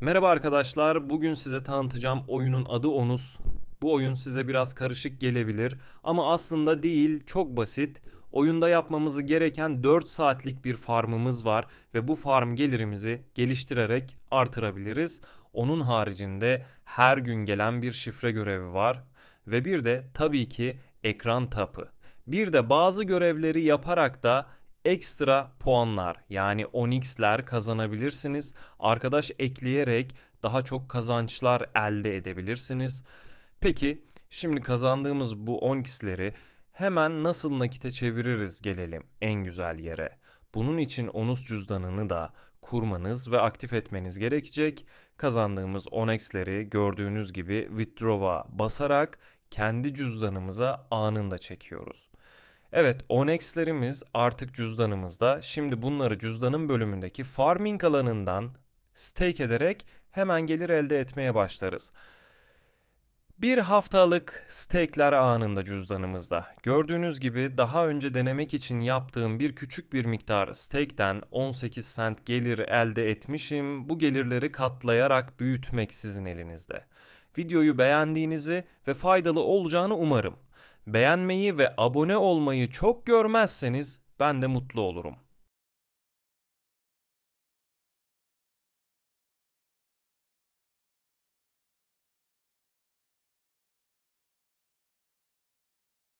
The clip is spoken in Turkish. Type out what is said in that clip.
Merhaba arkadaşlar. Bugün size tanıtacağım oyunun adı Onus. Bu oyun size biraz karışık gelebilir ama aslında değil, çok basit. Oyunda yapmamızı gereken 4 saatlik bir farmımız var ve bu farm gelirimizi geliştirerek artırabiliriz. Onun haricinde her gün gelen bir şifre görevi var ve bir de tabii ki ekran tapı. Bir de bazı görevleri yaparak da ekstra puanlar yani Onyx'ler kazanabilirsiniz. Arkadaş ekleyerek daha çok kazançlar elde edebilirsiniz. Peki şimdi kazandığımız bu Onyx'leri hemen nasıl nakite çeviririz gelelim en güzel yere. Bunun için Onus cüzdanını da kurmanız ve aktif etmeniz gerekecek. Kazandığımız Onyx'leri gördüğünüz gibi withdraw'a basarak kendi cüzdanımıza anında çekiyoruz. Evet, Onyx'lerimiz artık cüzdanımızda. Şimdi bunları cüzdanın bölümündeki farming alanından stake ederek hemen gelir elde etmeye başlarız. Bir haftalık stake'ler anında cüzdanımızda. Gördüğünüz gibi daha önce denemek için yaptığım bir küçük bir miktar stake'den 18 cent gelir elde etmişim. Bu gelirleri katlayarak büyütmek sizin elinizde. Videoyu beğendiğinizi ve faydalı olacağını umarım. Beğenmeyi ve abone olmayı çok görmezseniz ben de mutlu olurum.